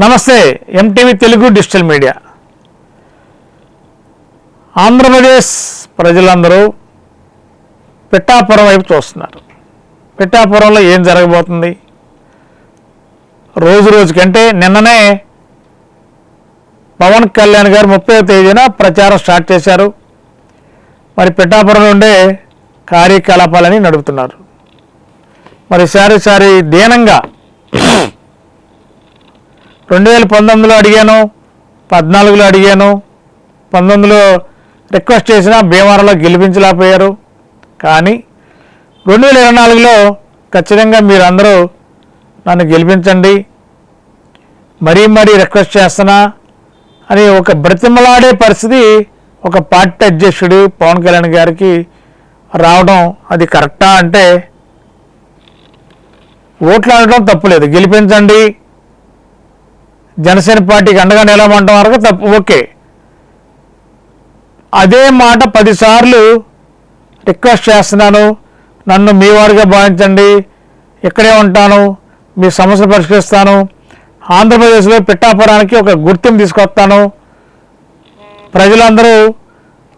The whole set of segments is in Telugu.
నమస్తే MTV Telugu digital media. Andhra Pradesh ప్రజలందరూ పిట్టాపురం వైపు చూస్తున్నారు. పిట్టాపురంలో ఏం జరగబోతుంది? రోజు రోజుకంటే నిన్ననే పవన్ కళ్యాణ్ గారు ముప్పై తేదీన ప్రచారం స్టార్ట్ చేశారు. మరి పిట్టాపురం నుండే కార్యకలాపాలని నడుపుతున్నారు. మరి సారి సారి దీనంగా రెండు వేల పంతొమ్మిదిలో అడిగాను పద్నాలుగులో అడిగాను. పంతొమ్మిదిలో రిక్వెస్ట్ చేసినా భీమవరంలో గెలిపించలేకపోయారు. కానీ రెండు వేల ఇరవై నాలుగులో ఖచ్చితంగా మీరందరూ నన్ను గెలిపించండి. మరీ మరీ రిక్వెస్ట్ చేస్తున్నా అని ఒక బ్రతిమలాడే పరిస్థితి ఒక పార్టీ అధ్యక్షుడు పవన్ కళ్యాణ్ గారికి రావడం అది కరెక్టా అంటే ఓట్లాడటం తప్పులేదు. గెలిపించండి. జనసేన పార్టీకి అండగా నిలవమంటాం వరకు తప్పు ఓకే. అదే మాట పదిసార్లు రిక్వెస్ట్ చేస్తున్నాను. నన్ను మీ వాడిగా భావించండి. ఇక్కడే ఉంటాను. మీ సమస్యలు పరిష్కరిస్తాను. ఆంధ్రప్రదేశ్లో పిట్టాపురానికి ఒక గుర్తింపు తీసుకొస్తాను. ప్రజలందరూ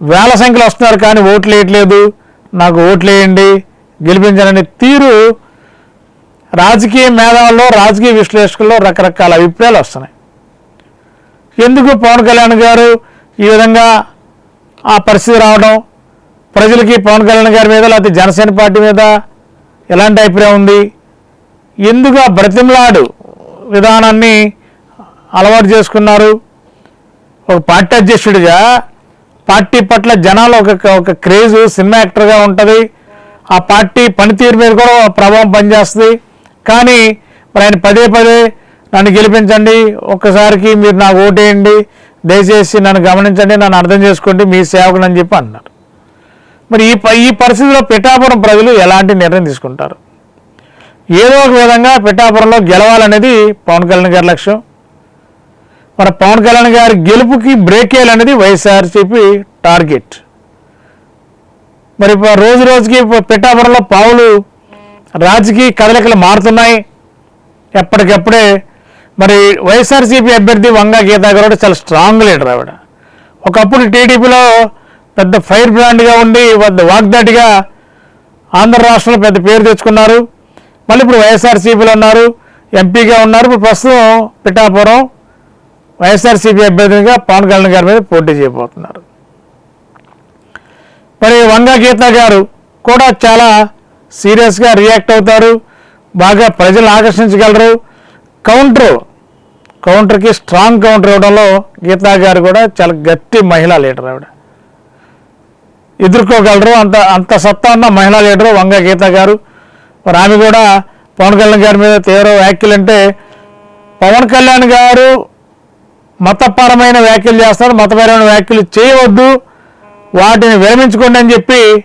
వేల సంఖ్యలో వస్తున్నారు కానీ ఓట్లు వేయట్లేదు. నాకు ఓట్లు వేయండి. గెలిపించాలని తీరు రాజకీయ మేధావుల్లో రాజకీయ విశ్లేషకుల్లో రకరకాల అభిప్రాయాలు వస్తున్నాయి. ఎందుకు పవన్ కళ్యాణ్ గారు ఈ విధంగా ఆ పరిస్థితి రావడం? ప్రజలకి పవన్ కళ్యాణ్ గారి మీద లేకపోతే జనసేన పార్టీ మీద ఎలాంటి అభిప్రాయం ఉంది? ఎందుకు ఆ బ్రతిమలాడు విధానాన్ని అలవాటు చేసుకున్నారు? ఒక పార్టీ అధ్యక్షుడిగా పార్టీ పట్ల జనాలు ఒక ఒక క్రేజ్ సినిమా యాక్టర్గా ఉంటుంది. ఆ పార్టీ పనితీరు మీద కూడా ప్రభావం పనిచేస్తుంది. కానీ మరి ఆయన పదే పదే నన్ను గెలిపించండి ఒక్కసారికి మీరు నాకు ఓటేయండి దయచేసి నన్ను గమనించండి నన్ను అర్థం చేసుకోండి మీ సేవకుడు అని చెప్పి అన్నారు. మరి ఈ ఈ పరిస్థితిలో పిఠాపురం ప్రజలు ఎలాంటి నిర్ణయం తీసుకుంటారు? ఏదో ఒక విధంగా పిఠాపురంలో గెలవాలనేది పవన్ కళ్యాణ్ గారి లక్ష్యం. మన పవన్ కళ్యాణ్ గారి గెలుపుకి బ్రేక్ వేయాలనేది వైఎస్ఆర్సీపీ టార్గెట్. మరి ఇప్పుడు రోజు రోజుకి పిఠాపురంలో పావులు రాజకీయ కదలికలు మారుతున్నాయి. ఎప్పటికప్పుడే మరి వైఎస్ఆర్సీపీ అభ్యర్థి వంగా గీతా గారు కూడా చాలా స్ట్రాంగ్ లీడర్ ఆవిడ. ఒకప్పుడు టీడీపీలో పెద్ద ఫైర్ బ్రాండ్గా ఉండి పెద్ద వాగ్దాటిగా ఆంధ్ర రాష్ట్రంలో పెద్ద పేరు తెచ్చుకున్నారు. మళ్ళీ ఇప్పుడు వైఎస్ఆర్సీపీలో ఉన్నారు ఎంపీగా ఉన్నారు. ఇప్పుడు ప్రస్తుతం పిఠాపురం వైఎస్ఆర్సీపీ అభ్యర్థిగా పవన్ కళ్యాణ్ గారి మీద పోటీ చేయబోతున్నారు. మరి వంగా గీత గారు కూడా చాలా సీరియస్గా రియాక్ట్ అవుతారు. బాగా ప్రజలు ఆకర్షించగలరు. కౌంటర్ కౌంటర్కి స్ట్రాంగ్ కౌంటర్ ఇవ్వడంలో గీతా గారు కూడా చాలా గట్టి మహిళా లీడర్ ఆవిడ. ఎదుర్కోగలరు. అంత అంత సత్తా ఉన్న మహిళా లీడరు వంగ గీత గారు. మరి ఆమె కూడా పవన్ కళ్యాణ్ గారి మీద తీవ్ర వ్యాఖ్యలు అంటే పవన్ కళ్యాణ్ గారు మతపరమైన వ్యాఖ్యలు చేస్తారు. మతపరమైన వ్యాఖ్యలు చేయవద్దు. వాటిని విరమించుకోండి అని చెప్పి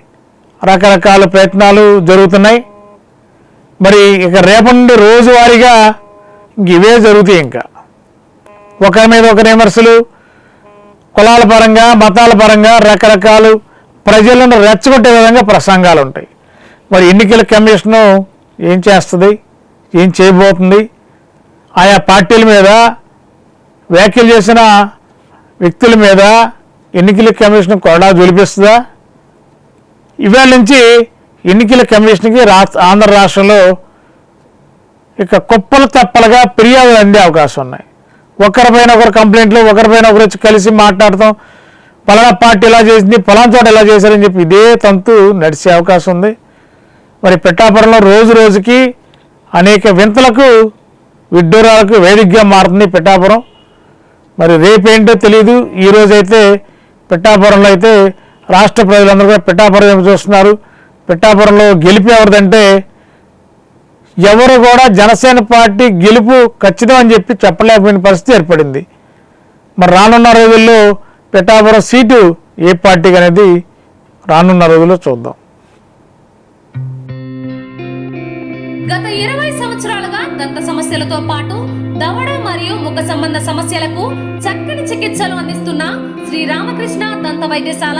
రకరకాల ప్రయత్నాలు జరుగుతున్నాయి. మరి ఇక రేపటి నుండి రోజువారీగా ఇవే జరుగుతాయి ఇంకా. ఒకరి మీద ఒకరి విమర్శలు కులాల పరంగా మతాల పరంగా రకరకాలు ప్రజలను రెచ్చగొట్టే విధంగా ప్రసంగాలు ఉంటాయి. మరి ఎన్నికల కమిషను ఏం చేస్తుంది? ఏం చేయబోతుంది? ఆయా పార్టీల మీద వ్యాఖ్యలు చేసిన వ్యక్తుల మీద ఎన్నికల కమిషన్ కొరడా జొలిపిస్తుందా? ఇవాళ నుంచి ఎన్నికల కమిషన్కి రా ఆంధ్ర రాష్ట్రంలో ఇక కుప్పలు తప్పలుగా ఫిర్యాదులు అందే అవకాశం ఉన్నాయి. ఒకరిపైన ఒకరు కంప్లైంట్లు ఒకరిపైన ఒకరు వచ్చి కలిసి మాట్లాడతాం. పలానా పార్టీ ఇలా చేసింది పలానా చోట ఇలా చేశారని చెప్పి ఇదే తంతు నడిచే అవకాశం ఉంది. మరి పెట్టాపురంలో రోజు రోజుకి అనేక వింతలకు విడ్డూరాలకు వేదికగా మారుతుంది పిఠాపురం. మరి రేపేంటో తెలియదు ఈరోజైతే పెట్టాపురంలో అయితే రాష్ట్ర ప్రజలందరూ కూడా పిఠాపురం వైపు చూస్తున్నారు. పిఠాపురంలో గెలిపి ఎవరిదంటే ఎవరు కూడా జనసేన పార్టీ గెలుపు ఖచ్చితం అని చెప్పి చెప్పలేకపోయిన పరిస్థితి ఏర్పడింది. మరి రానున్న రోజుల్లో పిఠాపురం సీటు ఏ పార్టీకి అనేది రానున్న రోజుల్లో చూద్దాం. గత ఇరవై సంవత్సరాలుగా దంత సమస్యలతో పాటు దవడ మరియు ముఖ సంబంధ సమస్యలకు చక్కని చికిత్సలు అందిస్తున్న శ్రీ రామకృష్ణ దంత వైద్యశాల